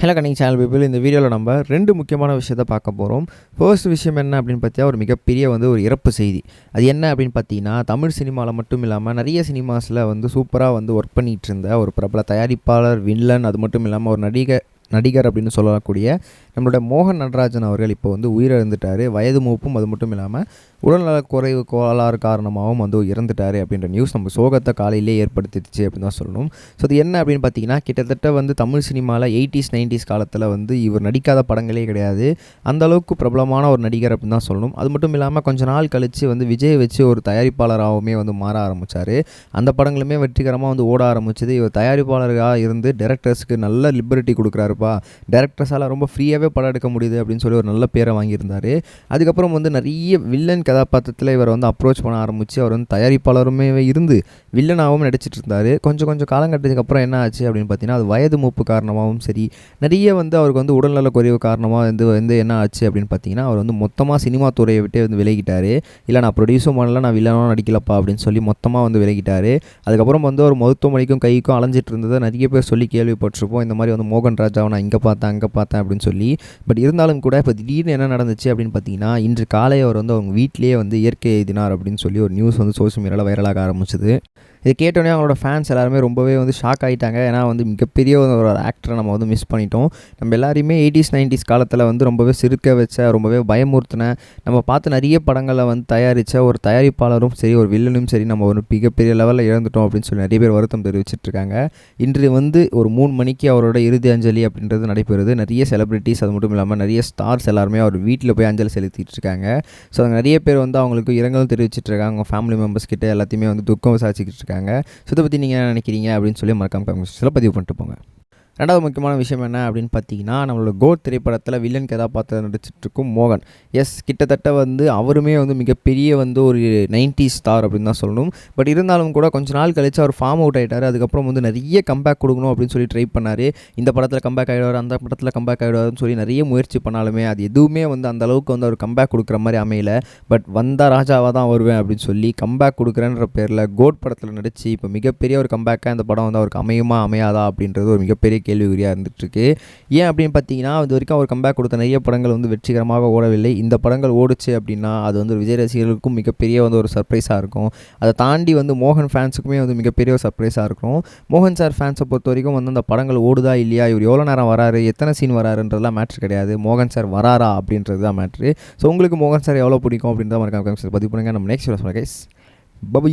Hello கனிங் channel people இந்த வீடியோவில் நம்ம ரெண்டு முக்கியமான விஷயத்தை பார்க்க போகிறோம் ஃபர்ஸ்ட் விஷயம் என்ன அப்படின்னு பார்த்தா ஒரு மிகப்பெரிய வந்து ஒரு இறப்பு செய்தி. அது என்ன அப்படின்னு பார்த்தீங்கன்னா தமிழ் சினிமாவில் மட்டும் இல்லாமல் நிறைய சினிமாஸில் வந்து சூப்பராக வந்து ஒர்க் பண்ணிகிட்டு இருந்த ஒரு பிரபல தயாரிப்பாளர் வில்லன் அது மட்டும் இல்லாமல் ஒரு நடிகை நடிகர் அப்படின்னு சொல்லக்கூடிய நம்மளோட மோகன் நடராஜன் அவர்கள் இப்போ வந்து உயிரிழந்துட்டார். வயது மூப்பும் அது மட்டும் இல்லாமல் உடல்நலக் குறைவு கோளாறு காரணமாகவும் வந்து இறந்துட்டார் அப்படின்ற நியூஸ் நம்ம சோகத்தை காலையிலே ஏற்படுத்திடுச்சு அப்படின்னு தான் சொல்லணும். ஸோ அது என்ன அப்படின்னு பார்த்தீங்கன்னா கிட்டத்தட்ட வந்து தமிழ் சினிமாவில் எயிட்டிஸ் நைன்டிஸ் காலத்தில் வந்து இவர் நடிக்காத படங்களே கிடையாது. அந்தளவுக்கு பிரபலமான ஒரு நடிகர் அப்படின்னு தான் சொல்லணும். அது மட்டும் இல்லாமல் கொஞ்ச நாள் கழித்து வந்து விஜய் வச்சு ஒரு தயாரிப்பாளராகவுமே வந்து மாற ஆரம்பித்தார் அந்த படங்களுமே வெற்றிகரமாக வந்து ஓட ஆரம்பிச்சது. இவர் தயாரிப்பாளராக இருந்து டேரக்டர்ஸ்க்கு நல்ல லிபர்ட்டி கொடுக்குறாருப்பா. டேரக்டர்ஸால் ரொம்ப ஃப்ரீயாக ஃப்ரீயாகவே படம் எடுக்க முடியுது அப்படின்னு சொல்லி ஒரு நல்ல பேரை வாங்கியிருந்தார். அதுக்கப்புறம் வந்து நிறைய வில்லன் கதாபாத்திரத்தில் இவர் வந்து அப்ரோச் பண்ண ஆரம்பித்து அவர் வந்து தயாரிப்பாளருமே இருந்து வில்லனாகவும் நடிச்சிட்டு இருந்தார். கொஞ்சம் கொஞ்சம் காலங்கட்டத்துக்கு அப்புறம் என்ன ஆச்சு அப்படின்னு பார்த்தீங்கன்னா அது வயது மூப்பு காரணமாகவும் சரி நிறைய வந்து அவருக்கு வந்து உடல்நல குறைவு காரணமாக வந்து வந்து என்ன ஆச்சு அப்படின்னு பார்த்தீங்கன்னா அவர் வந்து மொத்தமாக சினிமா துறையை விட்டு வந்து விலகிட்டார். இல்லை நான் ப்ரொடியூஸும் பண்ணல நான் வில்லனாக நடிக்கலப்பா அப்படின்னு சொல்லி மொத்தமாக வந்து விலகிட்டார். அதுக்கப்புறம் வந்து ஒரு மருத்துவமனைக்கும் கைக்கும் அலைஞ்சிட்டு இருந்ததை நிறைய பேர் சொல்லி கேள்விப்பட்டிருப்போம். இந்த மாதிரி வந்து மோகன் ராஜாவை நான் இங்கே பார்த்தேன் அங்கே பார்த்தேன் அப்படின்னு சொல்லி பட் இருந்தாலும் கூட இப்போ திடீர்னு என்ன நடந்துச்சு அப்படின்னு பார்த்தீங்கன்னா இன்று காலை அவர் வந்து அவங்க வீட்டிலேயே வந்து இயற்கை எழுதினார் அப்படின்னு சொல்லி ஒரு நியூஸ் வந்து சோஷியல் மீடியாவில் வைரலாக ஆரம்பிச்சது. இது கேட்டோன்னே அவங்களோட ஃபேன்ஸ் எல்லாருமே ரொம்பவே வந்து ஷாக் ஆகிட்டாங்க ஏன்னா வந்து மிகப்பெரிய ஒரு ஆக்டரை நம்ம வந்து மிஸ் பண்ணிட்டோம். நம்ம எல்லாரையுமே எயிட்டிஸ் நைன்டிஸ் காலத்தில் வந்து ரொம்பவே சிரிக்க வச்ச ரொம்பவே பயமுறுத்தின நம்ம பார்த்து நிறைய படங்களை வந்து தயாரித்த ஒரு தயாரிப்பாளரும் சரி ஒரு வில்லனும் சரி நம்ம ஒரு மிகப்பெரிய லெவலில் இழந்துட்டோம் அப்படின்னு சொல்லி நிறைய பேர் வருத்தம் தெரிவிச்சிட்டு இருக்காங்க. இன்று வந்து ஒரு மூணு மணிக்கு அவரோட இறுதி அஞ்சலி அப்படின்றது நடைபெறுது. நிறைய செலிப்ரிட்டிஸ் அது மட்டும் இல்லாமல் நிறைய ஸ்டார்ஸ் எல்லாருமே அவர் வீட்டில் போய் அஞ்சலி செலுத்திட்டு இருக்காங்க. ஸோ நிறைய பேர் வந்து அவங்களுக்கு இரங்கல் தெரிவிச்சிட்ருக்காங்க அவங்க ஃபேமிலி மெம்பர்ஸ் கிட்ட எல்லாத்தையுமே வந்து துக்கம் விசாரிச்சுக்கிட்டு இருக்காங்க. ஸோ இதை பற்றி நீங்கள் என்ன நினைக்கிறீங்க அப்படின்னு சொல்லி மறக்காம கமெண்ட்ஸில் பதிவு பண்ணிட்டு போங்க. ரெண்டாவது முக்கியமான விஷயம் என்ன அப்படின்னு பார்த்தீங்கன்னா நம்மளோட கோட் திரைப்படத்தில் வில்லன் கதாபாத்திரம் நடிச்சிட்டு இருக்கும் மோகன். எஸ் கிட்டத்தட்ட வந்து அவருமே வந்து மிகப்பெரிய வந்து ஒரு நைன்டி ஸ்டார் அப்படின்னு தான் சொல்லணும். பட் இருந்தாலும் கூட கொஞ்ச நாள் கழிச்சு அவர் ஃபார்ம் அவுட் ஆகிட்டார் அதுக்கப்புறம் வந்து நிறைய கம்பேக் கொடுக்கணும் அப்படின்னு சொல்லி ட்ரை பண்ணார். இந்த படத்தில் கம்பேக் ஆகிடுவார் அந்த படத்தில் கம்பேக் ஆகிடுவார்னு சொல்லி நிறைய முயற்சி பண்ணாலுமே அது எதுவுமே வந்து அந்த அளவுக்கு வந்து அவர் கம்பேக் கொடுக்குற மாதிரி அமையல. பட் வந்தால் ராஜாவாக தான் வருவேன் அப்படின்னு சொல்லி கம்பேக் கொடுக்குறேன்ற பேரில் கோட் படத்தில் நடித்து இப்போ மிகப்பெரிய ஒரு கம்பேக்காக இந்த படம் வந்து அவருக்கு அமையுமா அமையாதா அப்படின்றது ஒரு மிகப்பெரிய கேள்விக்குறியாக இருந்துகிட்ருக்கு. ஏன் அப்படின்னு பார்த்தீங்கன்னா இது வரைக்கும் அவர் கம்பேக் கொடுத்த நிறைய படங்கள் வந்து வெற்றிகரமாக ஓடவில்லை. இந்த படங்கள் ஓடுச்சு அப்படின்னா அது வந்து ஒரு விஜய் ரசிகர்களுக்கும் மிகப்பெரிய வந்து ஒரு சர்ப்ரைஸாக இருக்கும். அதை தாண்டி வந்து மோகன் ஃபேன்ஸுக்குமே வந்து மிகப்பெரிய ஒரு சர்ப்ரைஸாக இருக்கும். மோகன் சார் ஃபேன்ஸை பொறுத்த வரைக்கும் வந்து அந்த படங்கள் ஓடுதா இல்லையா? இவர் எவ்வளோ நேரம் வராரு? எத்தனை சீன் வராருன்றதுலாம் மேட்ரு கிடையாது. மோகன் சார் வராரா அப்படின்றது தான் மேட்ரு ஸோ உங்களுக்கு மோகன் சார் எவ்வளோ பிடிக்கும் அப்படின்றத மறக்காம பதிவு பண்ணுங்கள் நம்ம நெக்ஸ்ட் சொல்ல கைஸ் பபை